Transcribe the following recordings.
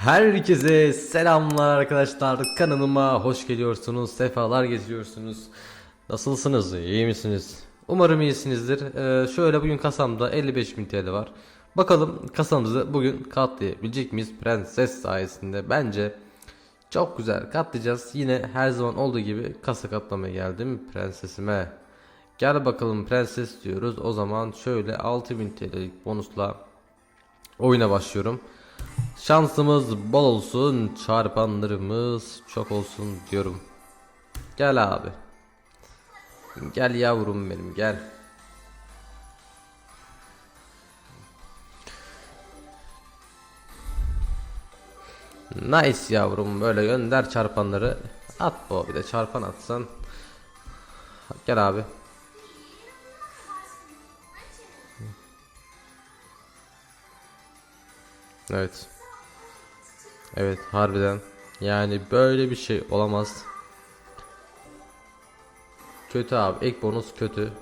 Herkese selamlar arkadaşlar. Kanalıma hoş geliyorsunuz sefalar getiriyorsunuz. Nasılsınız? İyi misiniz? Umarım iyisinizdir. Ee, Şöyle bugün kasamda 55.000 TL var. Bakalım kasamızı bugün katlayabilecek miyiz? Prenses sayesinde. Bence Çok güzel katlayacağız. Yine her zaman olduğu gibi kasa katlamaya geldim prensesime. Gel bakalım prenses diyoruz. O zaman şöyle 6000 TL'lik bonusla oyuna başlıyorum Şansımız bol olsun, çarpanlarımız çok olsun diyorum. Gel abi. Gel yavrum benim gel. Nice yavrum böyle gönder çarpanları. At bu bir de çarpan atsan. Gel abi. Evet. Evet harbiden. Yani böyle bir şey olamaz. Kötü abi. Ek bonus kötü.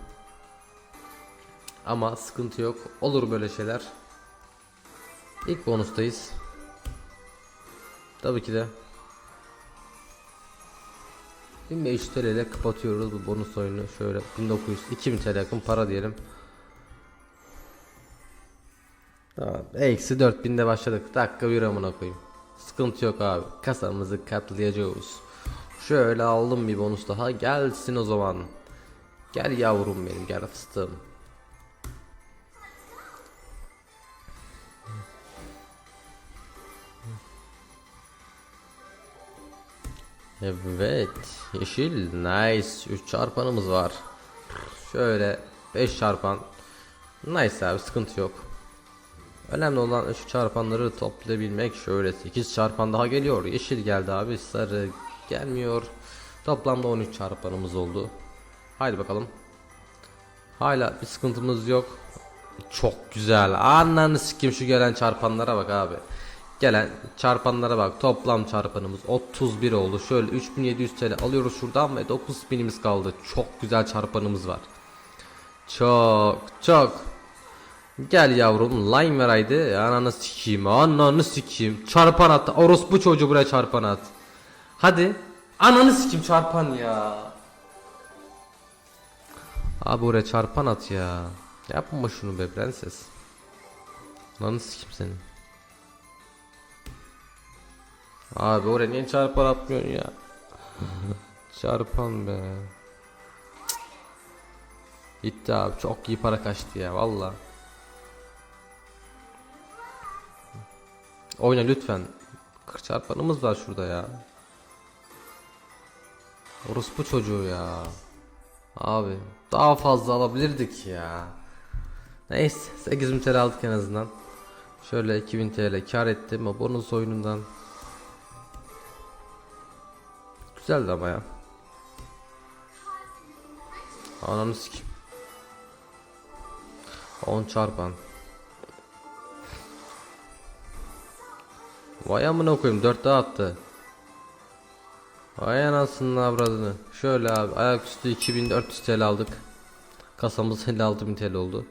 Ama sıkıntı yok. Olur böyle şeyler. İlk bonustayız. Tabii ki de. 1500 TL ile kapatıyoruz bu bonus oyunu. Şöyle 1900 2000 TL yakın para diyelim. Tamam. Eksi 4000'de başladık. Dakika bir amına koyayım. Sıkıntı yok abi. Kasamızı katlayacağız. Şöyle aldım bir bonus daha. Gelsin o zaman. Gel yavrum benim gel fıstığım. Evet. Yeşil. Nice. 3 çarpanımız var. Şöyle 5 çarpan. Nice abi sıkıntı yok. Önemli olan şu çarpanları toplayabilmek. Şöyle 8 çarpan daha geliyor. Yeşil geldi abi. Sarı gelmiyor. Toplamda 13 çarpanımız oldu. Haydi bakalım. Hala bir sıkıntımız yok. Çok güzel. Ananı sikim şu gelen çarpanlara bak abi. Gelen çarpanlara bak. Toplam çarpanımız 31 oldu. Şöyle 3700 TL alıyoruz şuradan ve 9000'imiz kaldı. Çok güzel çarpanımız var. Çok çok Gel yavrum line ver haydi. Ananı sikeyim ananı sikeyim. Çarpan at orospu çocuğu buraya çarpan at. Hadi. Ananı sikeyim çarpan ya. Abi oraya çarpan at ya. Yapma şunu be prenses. Ananı sikeyim seni Abi oraya niye çarpan atmıyorsun ya? Çarpan be. Gitti abi çok iyi para kaçtı ya valla Oyna lütfen. 40 çarpanımız var şurada ya. Orospu çocuğu ya. Abi daha fazla alabilirdik ya. Neyse 8000 TL aldık en azından. Şöyle 2000 TL kar ettim o bonus oyunundan. Güzeldi ama ya. Ananı sikeyim. 10 çarpan. Vay amına koyayım 4 daha attı. Vay anasının avradını. Şöyle abi ayaküstü 2400 TL aldık. Kasamız 56.000 TL oldu.